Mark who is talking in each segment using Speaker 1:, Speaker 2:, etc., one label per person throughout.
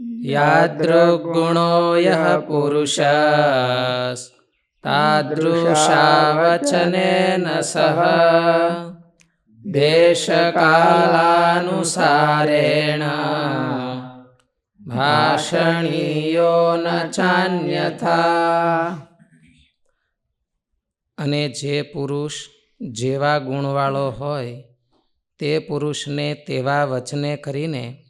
Speaker 1: યાદૃગુણો યઃ પુરુષ તાદૃશાવચનેન સહ દેશકાલાનુસારેણ ભાષણીયો ન ચાન્યથા અને જે પુરુષ જેવા ગુણવાળો હોય, તે પુરુષને તેવા વચને કરીને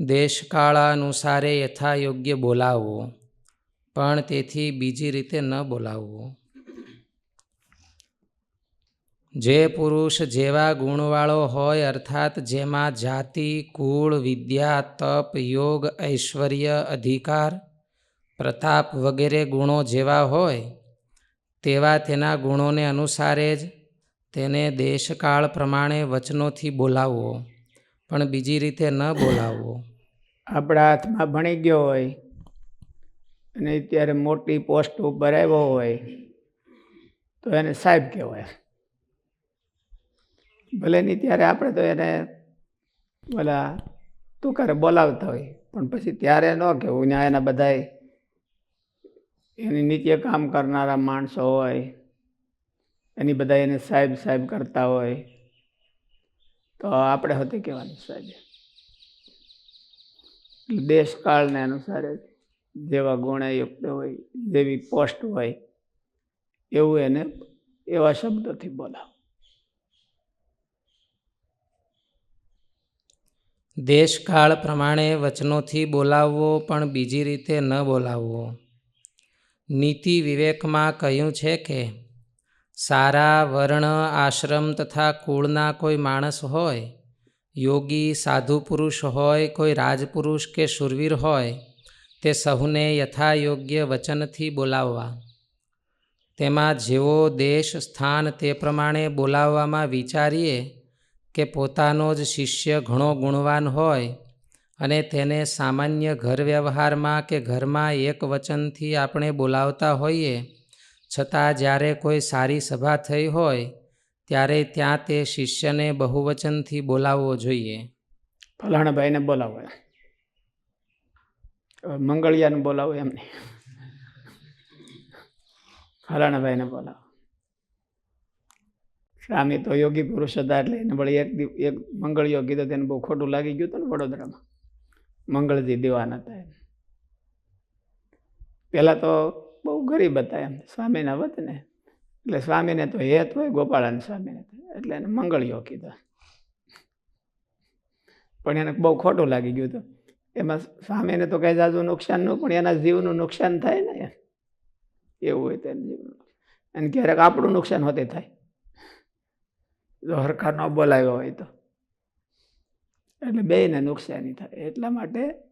Speaker 1: દેશકાળાનુસારે યથાયોગ્ય બોલાવવો, પણ તેથી બીજી રીતે ન બોલાવવું. જે પુરુષ જેવા ગુણવાળો હોય, અર્થાત જેમાં જાતિ, કુળ, વિદ્યા, તપ, યોગ, ઐશ્વર્ય, અધિકાર, પ્રતાપ વગેરે ગુણો જેવા હોય, તેવા તેના ગુણોને અનુસારે જ તેને દેશકાળ પ્રમાણે વચનોથી બોલાવવો. પણ બીજી રીતે ન બોલાવવો.
Speaker 2: આપણા હાથમાં ભણી ગયો હોય અને અત્યારે મોટી પોસ્ટ ઉપર આવ્યો હોય તો એને સાહેબ કહેવાય. ભલે નહીં ત્યારે આપણે તો એને બોલા તું કરે બોલાવતા હોય, પણ પછી ત્યારે ન કહેવું. ત્યાં એના બધાય એની નીચે કામ કરનારા માણસો હોય, એની બધા એને સાહેબ સાહેબ કરતા હોય. તો આપણે હોતી કહેવાનું સાહેબ દેશકાળને અનુસારે જેવા ગુણયુક્ત હોય, જેવી પોસ્ટ હોય, એવું એને એવા શબ્દોથી બોલાવો.
Speaker 1: દેશકાળ પ્રમાણે વચનોથી બોલાવવો પણ બીજી રીતે ન બોલાવવો. નીતિ વિવેકમાં કહ્યું છે કે સારા વર્ણ આશ્રમ તથા કુળના કોઈ માણસ હોય, યોગી સાધુ પુરુષ હોય, કોઈ રાજપુરુષ કે શુરવીર હોય, તે સહુને યથાયોગ્ય વચનથી બોલાવવા. તેમાં જેવો દેશ, સ્થાન તે પ્રમાણે બોલાવવામાં વિચારીએ કે પોતાનો જ શિષ્ય ઘણો ગુણવાન હોય અને તેને સામાન્ય ઘર વ્યવહારમાં કે ઘરમાં એક વચનથી આપણે બોલાવતા હોઈએ છતાં જ્યારે કોઈ સારી સભા થઈ હોય, ત્યારે ત્યાં તે શિષ્યને બહુવચનથી બોલાવવો જોઈએ.
Speaker 2: ફલાણાભાઈને બોલાવો મંગળિયાને બોલાવો એમને ફલાણાભાઈને બોલાવો. સ્વામી તો યોગી પુરુષ હતા એટલે એને વળી એક એક યોગી તો તેને બહુ ખોટું લાગી ગયું હતું ને વડોદરામાં. મંગળજી દેવાના હતા પહેલાં તો બહુ ગરીબ હતા એમ. સ્વામીના વતને એટલે સ્વામીને તો હેત હોય, ગોપાળાને સ્વામીને એટલે એને મંગળીઓ કીધો. પણ એને બહુ ખોટું લાગી ગયું હતું. એમાં સ્વામીને તો કંઈ જાજુ નુકસાન ન પણ એના જીવનું નુકસાન થાય ને. એવું હોય તો જીવનું અને ક્યારેક આપણું નુકસાન હોતે થાય. જો હરખા ન બોલાવ્યો હોય તો. એટલે બેયને નુકસાની થાય. એટલા માટે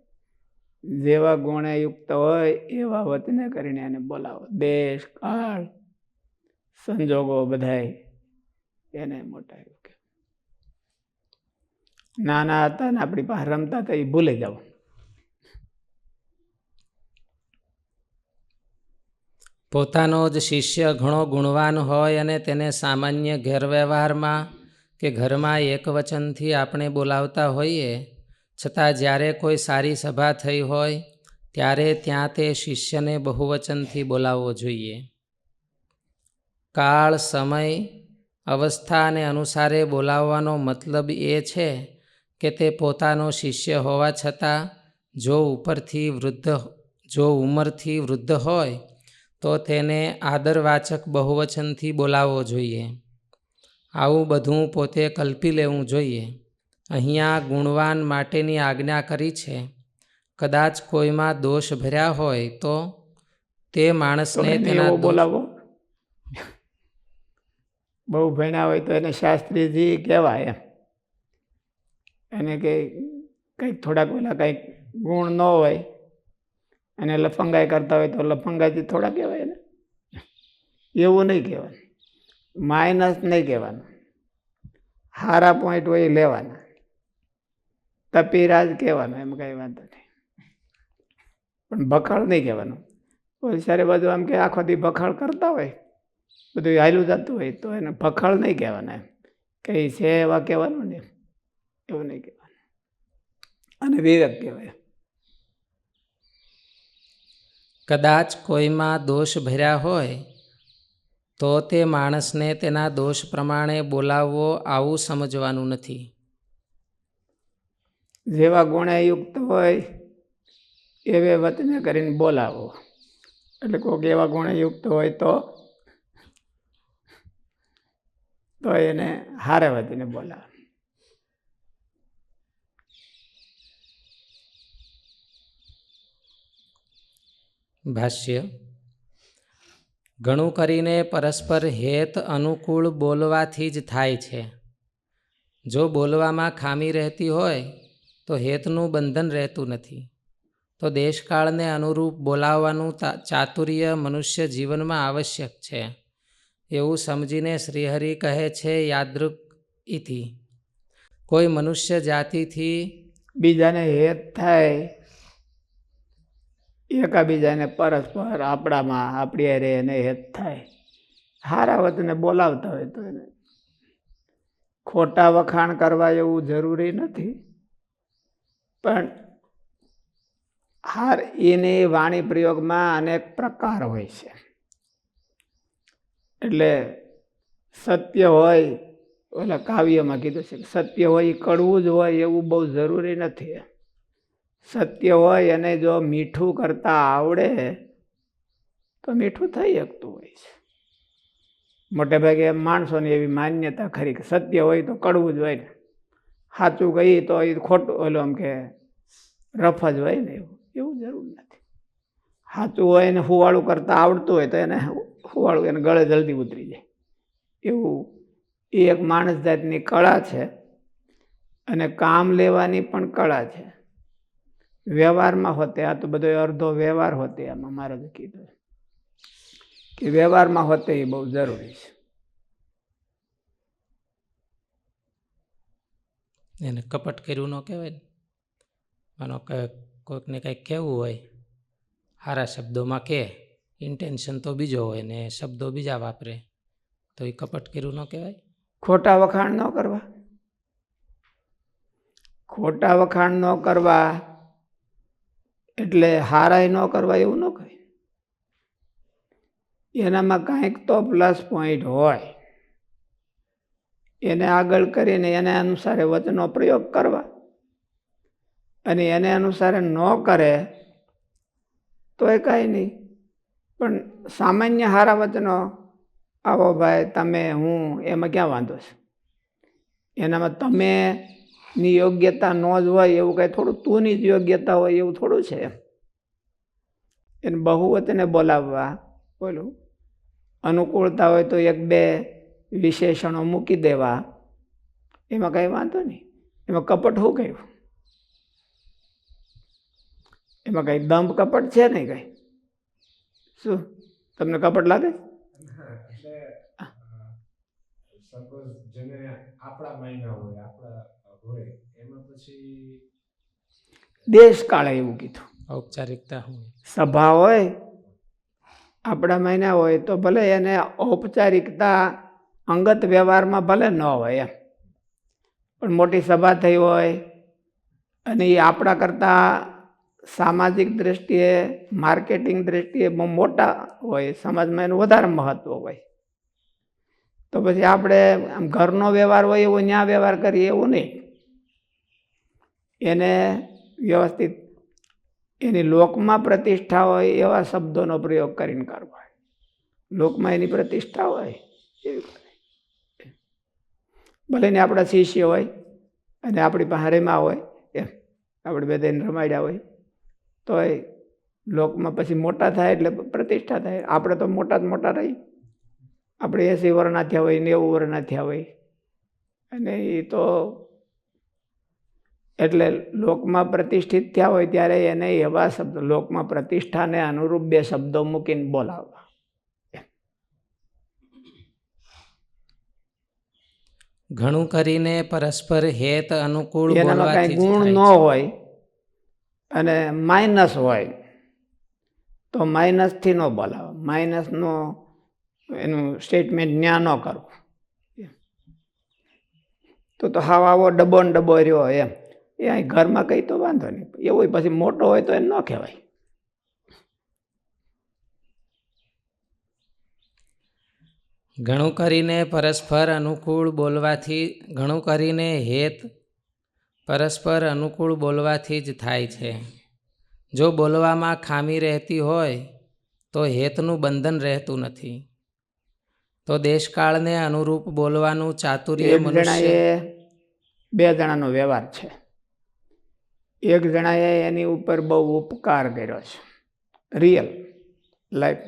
Speaker 2: જેવા ગુણયુક્ત હોય એવા વતને કરીને એને બોલાવો. દેશ, કાળ, સંજોગો બધાય એને મોટા કે. નાના હતા ને આપણી પાસે રમતા હતા એ ભૂલી જાવ
Speaker 1: પોતાનો જ શિષ્ય ઘણો ગુણવાન હોય અને તેને સામાન્ય ઘેરવ્યવહારમાં કે ઘરમાં એક વચનથી આપણે બોલાવતા હોઈએ છતાં જ્યારે કોઈ સારી સભા થઈ હોય, ત્યારે ત્યાં તે શિષ્યને બહુવચનથી બોલાવવો જોઈએ. કાળ, સમય અવસ્થાને અનુસારે બોલાવવાનો મતલબ એ છે કે તે પોતાનો શિષ્ય હોવા છતાં જો ઉપરથી વૃદ્ધ જો ઉંમરથી વૃદ્ધ હોય, તો તેને આદરવાચક બહુવચનથી બોલાવવો જોઈએ. આવું બધું પોતે કલ્પી લેવું જોઈએ. અહીંયા ગુણવાન માટેની આજ્ઞા કરી છે. કદાચ કોઈમાં દોષ ભર્યા હોય તો તે માણસને તેના
Speaker 2: બોલાવો. બહુ ભણ્યા હોય તો એને શાસ્ત્રીજી કહેવાય એમ. એને કે કંઈક થોડાક પહેલાં કંઈક ગુણ ન હોય અને લફંગાઈ કરતા હોય તો લફંગાઈથી થોડા કહેવાય ને એવું નહીં કહેવાનું. માઇનસ નહીં કહેવાનું. સારા પોઈન્ટ હોય એ લેવાના. તપીરાજ કહેવાનું, એમ કંઈ વાંધો નહીં. પણ બખાડ નહીં કહેવાનું. કોઈ બધું આમ કે આખો દી બખાડ કરતા હોય, બધું હાલ્યું જતું હોય, તો એને બખાડ નહીં કહેવાના એમ. કંઈ છે એવા કહેવાનું ને એવું નહીં કહેવાનું. અને વિવેક કહેવાય.
Speaker 1: કદાચ કોઈમાં દોષ ભર્યા હોય, તો તે માણસને તેના દોષ પ્રમાણે બોલાવવો આવું સમજવાનું નથી.
Speaker 2: જેવા ગુણયુક્ત હોય એવે વતને કરીને બોલાવો. એટલે કોઈક એવા ગુણયુક્ત હોય તો તો એને હારે વતીને બોલાવો.
Speaker 1: ભાષ્ય ઘણું કરીને પરસ્પર હેત અનુકૂળ બોલવાથી જ થાય છે. જો બોલવામાં ખામી રહેતી હોય તો હેતનું બંધન રહેતું નથી. તો દેશકાળને અનુરૂપ બોલાવવાનું ચાતુર્ય મનુષ્ય જીવનમાં આવશ્યક છે. એવું સમજીને શ્રીહરિ કહે છે યાદૃક ઇથી કોઈ મનુષ્ય જાતિથી
Speaker 2: બીજાને હેત થાય, એકાબીજાને પરસ્પર આપણામાં આપણી અરે એને હેત થાય. હારા વતને બોલાવતા હોય તો એને. ખોટા વખાણ કરવા એવું જરૂરી નથી. પણ હાર એની વાણી પ્રયોગમાં અનેક પ્રકાર હોય છે. એટલે સત્ય હોય, ઓલા કાવ્યમાં કીધું છે કે સત્ય હોય એ કડવું જ હોય એવું બહુ જરૂરી નથી. સત્ય હોય અને જો મીઠું કરતાં આવડે, તો મીઠું થઈ શકતું હોય છે. મોટે ભાગે માણસોની એવી માન્યતા ખરી કે સત્ય હોય તો કડવું જ હોય ને. સાચું કહીએ તો એ ખોટું, ઓલું આમ કે, રફ જ હોય ને એવું. એવું જરૂર નથી. સાચું હોય ને હુવાળું કરતાં આવડતું હોય તો એને હુવાળું, એને ગળે જલ્દી ઉતરી જાય. એવું એ એક માણસ જાતની કળા છે અને કામ લેવાની પણ કળા છે. વ્યવહારમાં હોતે, આ તો બધો અર્ધો વ્યવહાર હોતે, આમાં મારે તો કીધું કે વ્યવહારમાં હોતે એ બહુ જરૂરી છે.
Speaker 1: એને કપટ કર્યું ન કહેવાય. માનો કે કોઈકને કંઈક કહેવું હોય સારા શબ્દોમાં કહે ઇન્ટેન્શન તો બીજો હોય ને શબ્દો બીજા વાપરે, તો એ કપટ કર્યું ન કહેવાય.
Speaker 2: ખોટા વખાણ ન કરવા. ખોટા વખાણ ન કરવા એટલે હારાય ન કરવા એવું ન કહે એનામાં કાંઈક તો પ્લસ પોઈન્ટ હોય. એને આગળ કરીને એને અનુસારે વચનો પ્રયોગ કરવા. અને એને અનુસારે ન કરે તો એ કાંઈ નહીં. પણ સામાન્ય હારા વચનો, આવો ભાઈ, તમે, હું, એમાં ક્યાં વાંધો છે? એનામાં તમે ની યોગ્યતા ન જ હોય એવું કાંઈ થોડું તુંની જ યોગ્યતા હોય એવું થોડું છે એને બહુવચને બોલાવવા, બોલું, અનુકૂળતા હોય તો એક બે વિશેષણો મૂકી દેવા. એમાં કંઈ વાંધો નહીં. એમાં કપટ શું કહ્યું એમાં કંઈ દંભ કપટ છે નહીં કંઈ? શું? તમને કપટ લાગે?
Speaker 3: એટલે સપોઝ જેને આપણા મહિના હોય આપણા હોય એમાં પછી
Speaker 2: દેશ કાળે એવું કીધું.
Speaker 1: ઔપચારિકતા હોય.
Speaker 2: સભા હોય આપણા મહિના હોય તો ભલે એને ઔપચારિકતા અંગત વ્યવહારમાં ભલે ન હોય એમ. પણ મોટી સભા થઈ હોય અને એ આપણા કરતાં સામાજિક દ્રષ્ટિએ, માર્કેટિંગ દ્રષ્ટિએ બહુ મોટા હોય, સમાજમાં એનું વધારે મહત્ત્વ હોય. તો પછી આપણે આમ ઘરનો વ્યવહાર હોય એવો, ન્યા વ્યવહાર કરીએ એવું નહીં. એને વ્યવસ્થિત એની લોકમાં પ્રતિષ્ઠા હોય એવા શબ્દોનો પ્રયોગ કરીને કરવો લોકમાં એની પ્રતિષ્ઠા હોય એવી. ભલે ને આપણા શિષ્ય હોય અને આપણી પાસે રેમા હોય, એમ. આપણે બે તેને રમાડ્યા હોય તોય લોકમાં પછી મોટા થાય એટલે પ્રતિષ્ઠા થાય. આપણે તો મોટા જ મોટા રહી. આપણે એસી વર્ષના થયા હોય, નેવું વર્ષના થયા હોય. અને એ તો એટલે લોકમાં પ્રતિષ્ઠિત થયા હોય ત્યારે એને એવા શબ્દો, લોકમાં પ્રતિષ્ઠાને અનુરૂપ બે શબ્દો મૂકીને બોલાવવા.
Speaker 1: ઘણું કરીને પરસ્પર હેત અનુકૂળ
Speaker 2: એનામાં કાંઈ ગુણ ન હોય અને માઇનસ હોય તો માઇનસથી ન બોલાવે. માઇનસનો એનું સ્ટેટમેન્ટ ન્યા ન કરવું. તો તો હાવ આવો ડબ્બો ને ડબ્બો રહ્યો એમ. એ અહીં ઘરમાં કંઈ તો વાંધો નહીં. એવો પછી મોટો હોય તો એ ન કહેવાય.
Speaker 1: ઘણું કરીને પરસ્પર અનુકૂળ બોલવાથી ઘણું કરીને હેત પરસ્પર અનુકૂળ બોલવાથી જ થાય છે. જો બોલવામાં ખામી રહેતી હોય તો હેતનું બંધન રહેતું નથી. તો દેશકાળને અનુરૂપ બોલવાનું ચાતુર્ય મનુષ્ય
Speaker 2: બે જણાનો વ્યવહાર છે. એક જણાએ એની ઉપર બહુ ઉપકાર કર્યો છે. રિયલ લાઈફ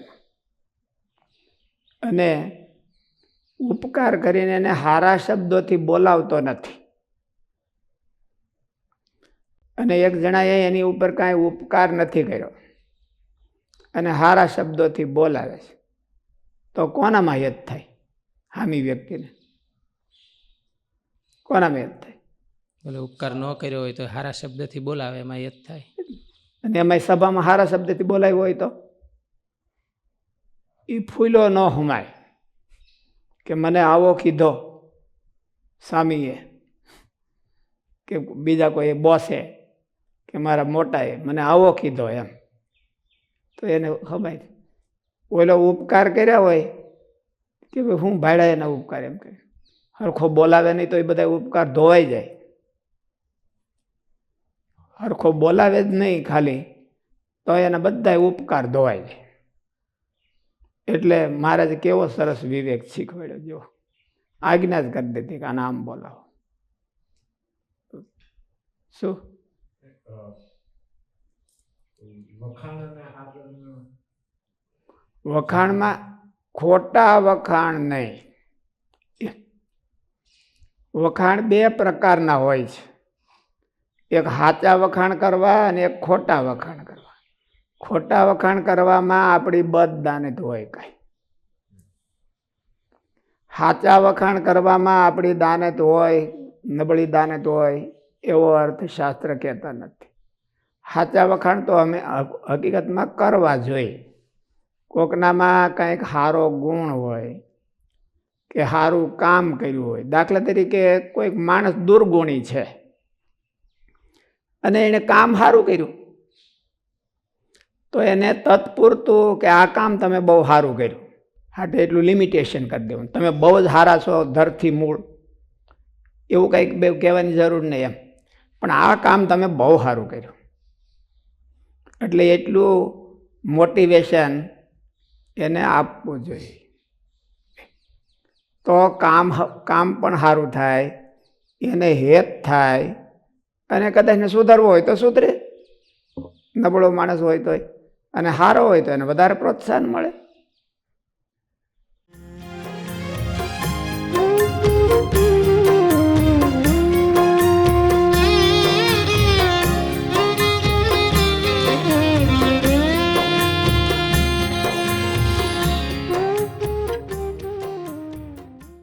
Speaker 2: અને ઉપકાર કરીને એને હારા શબ્દોથી બોલાવતો નથી. અને એક જણાએ એની ઉપર કાંઈ ઉપકાર નથી કર્યો. અને હારા શબ્દોથી બોલાવે છે. તો કોનામાં યદ થાય? હામી વ્યક્તિને. કોનામાં યદ થાય?
Speaker 1: બોલે ઉપકાર ન કર્યો હોય તો હારા શબ્દથી બોલાવે એમાં યદ થાય.
Speaker 2: અને એમાં સભામાં સારા શબ્દથી બોલાવ્યો હોય તો? એ ફૂલો ન હુમાય. કે મને આવો કીધો સ્વામીએ કે બીજા કોઈ બોસે કે મારા મોટાએ મને આવો કીધો એમ. તો એને ખબર ઓલો ઉપકાર કર્યા હોય કે ભાઈ હું ભાડા એના ઉપકાર એમ કહે હરખો બોલાવે નહીં તો એ બધા ઉપકાર ધોવાઈ જાય. હરખો બોલાવે જ નહીં ખાલી તો એના બધા ઉપકાર ધોવાય જાય. એટલે મહારાજ કેવો સરસ વિવેક શીખવાડ્યો, જો. આજ્ઞા જ કરી દીધી કે આમ બોલાવો. શું? વખાણમાં ખોટા વખાણ નહીં. વખાણ બે પ્રકારના હોય છે. એક સાચા વખાણ કરવા અને એક ખોટા વખાણ કરવા. ખોટા વખાણ કરવામાં આપણી બદ દાનિત હોય કાંઈ. સાચા વખાણ કરવામાં આપણી દાનત હોય, નબળી દાનત હોય, એવો અર્થશાસ્ત્ર કહેતા નથી. સાચા વખાણ તો અમે હકીકતમાં કરવા જોઈએ. કોકનામાં કંઈક સારો ગુણ હોય, કે સારું કામ કર્યું હોય, દાખલા તરીકે કોઈક માણસ દુર્ગુણી છે. અને એણે કામ સારું કર્યું. તો એને તત્પૂરતું કે આ કામ તમે બહુ સારું કર્યું. હાટે એટલું લિમિટેશન કરી દેવું. તમે બહુ જ સારા છો, ધરથી મૂળ. એવું કંઈક બે કહેવાની જરૂર નહીં એમ. પણ આ કામ તમે બહુ સારું કર્યું. એટલે એટલું મોટિવેશન એને આપવું જોઈએ. તો કામ કામ પણ સારું થાય, એને હેત થાય, અને કદાચ ને સુધારવું હોય તો સુધરે. નબળો માણસ હોય તોય. અને સારો હોય તો એને વધારે પ્રોત્સાહન મળે.